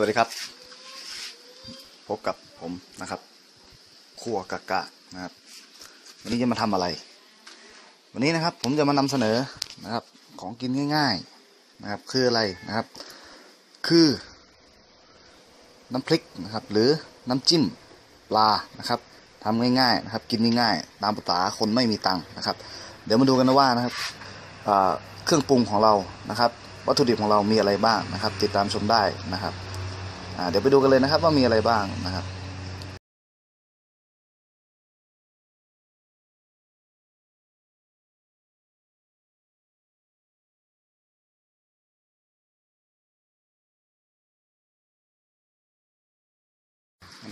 สวัสดีครับ พบกับผมนะครับขัวกะกะนะครับ วันนี้จะมาทำอะไร วันนี้นะครับ ผมจะมานำเสนอนะครับ ของกินง่าย ๆนะครับ คืออะไรนะครับ คือ น้ำพริกนะครับ หรือน้ำจิ้มปลานะครับทำง่ายๆนะครับ กินง่ายๆตามภาษาคนไม่มีตังค์นะครับ เดี๋ยวมาดูกันนะว่านะครับเครื่องปรุงของเรานะครับวัตถุดิบของเรามีอะไรบ้างนะครับ ติดตามชมได้นะครับ เดี๋ยวไปดูกันเลยนะครับว่ามีอะไรบ้างนะครับ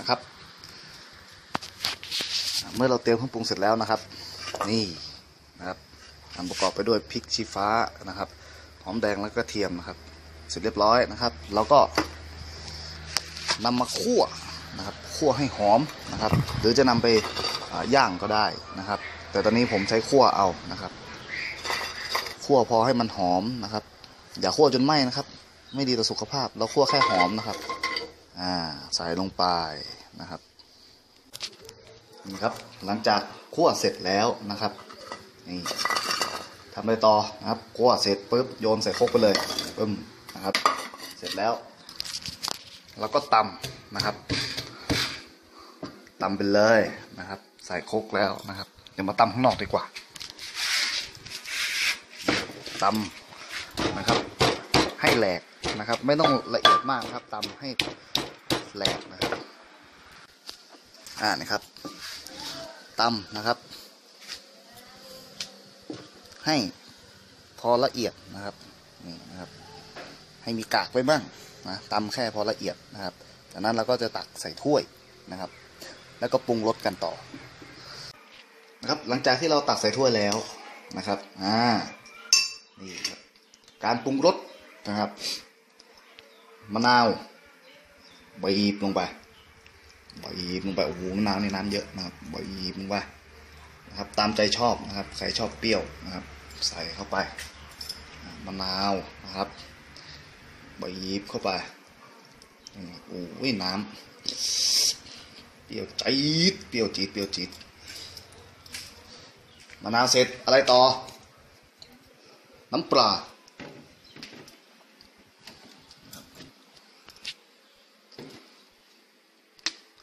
นะครับ เมื่อเราเตรียมเครื่องปรุงเสร็จแล้วนะครับ นี่นะครับอันประกอบไปด้วยพริกชี้ฟ้านะครับหอมแดงแล้วก็เทียมนะครับ เสร็จเรียบร้อยนะครับ เราก็ นำมาคั่วนะครับคั่วให้หอมนะครับ หรือจะนำไปย่างก็ได้นะครับ แต่ตอนนี้ผมใช้คั่วเอานะครับคั่วพอให้มันหอมนะครับ อย่าคั่วจนไหม้นะครับ ไม่ดีต่อสุขภาพ เราคั่วแค่หอมนะครับอ่าใส่ลงไปนะครับนี่ครับหลังจากคั่วเสร็จแล้วนะครับนี่ทำอะไรต่อนะครับคั่วเสร็จปุ๊บโยนใส่โครกไปเลยปึ้มนะครับ เสร็จแล้ว เราก็ตำนะครับตำไปเลยนะครับ ใส่โคกแล้วนะครับ เดี๋ยวมาตำข้างนอกดีกว่าตำนะครับ ให้แหลกนะครับ ไม่ต้องละเอียดมากนะครับตำให้แหลกนะครับอ่านะครับตำนะครับ ให้พอละเอียดนะครับนี่นะครับ ให้มีกากไว้บ้าง นะตำแค่พอละเอียดนะครับ จากนั้นเราก็จะตักใส่ถ้วยนะครับ แล้วก็ปรุงรสกันต่อนะครับ หลังจากที่เราตักใส่ถ้วยแล้วนะครับอ่านี่ครับการปรุงรสนะครับมะนาวบีบลงไปบีบลงไปโอ้โหมะนาวในน้ำเยอะนะครับบีบลงไปนะครับตามใจชอบนะครับใครชอบเปรี้ยวนะครับ ใส่เข้าไปมะนาวนะครับ บีบเข้าไปอืมโอ้ยน้ำเปรี้ยวจี๊ดเปรี้ยวจี๊ดเปรี้ยวจี๊ดมะนาวเสร็จอะไรต่อ น้ำปลา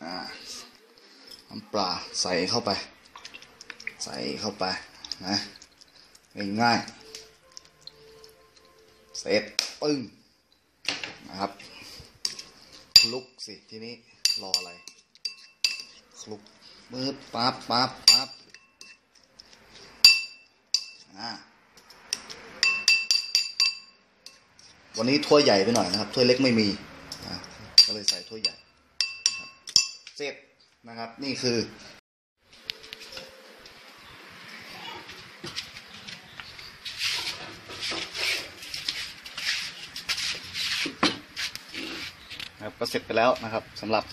อ่าน้ำปลาใส่เข้าไป ใส่เข้าไปนะง่ายๆเสร็จปึ้ง นะครับคลุกสิทีนี้รออะไรคลุกมืดปั๊บปั๊บปั๊บอ่าวันนี้ถ้วยใหญ่ไปหน่อยนะครับถ้วยเล็กไม่มีก็เลยใส่ถ้วยใหญ่เสร็จนะครับ นี่คือ นะครับก็เสร็จไปแล้วนะครับสำหรับ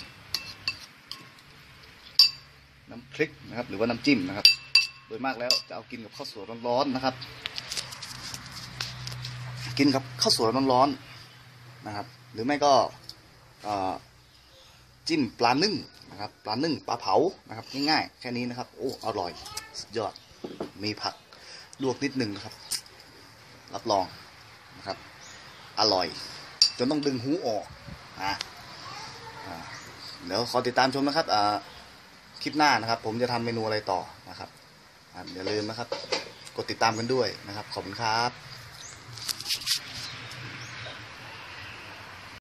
น้ำพริกนะครับ หรือว่าน้ำจิ้มนะครับ โดยมากแล้วจะเอากินกับข้าวสวยร้อนๆนะครับ กินกับข้าวสวยร้อนๆนะครับ หรือไม่ก็จิ้มปลานึ่งนะครับปลานึ่งปลาเผานะครับง่ายๆแค่นี้นะครับโอ้อร่อยสุดยอดมีผักลวกนิดนึงนะครับ รับรองนะครับ อร่อยจนต้องดึงหูออกะเดี๋ยวขอติดตามชมนะครับคลิปหน้านะครับ ผมจะทำเมนูอะไรต่อนะครับอย่าลืมนะครับ กดติดตามกันด้วยนะครับ ขอบคุณครับ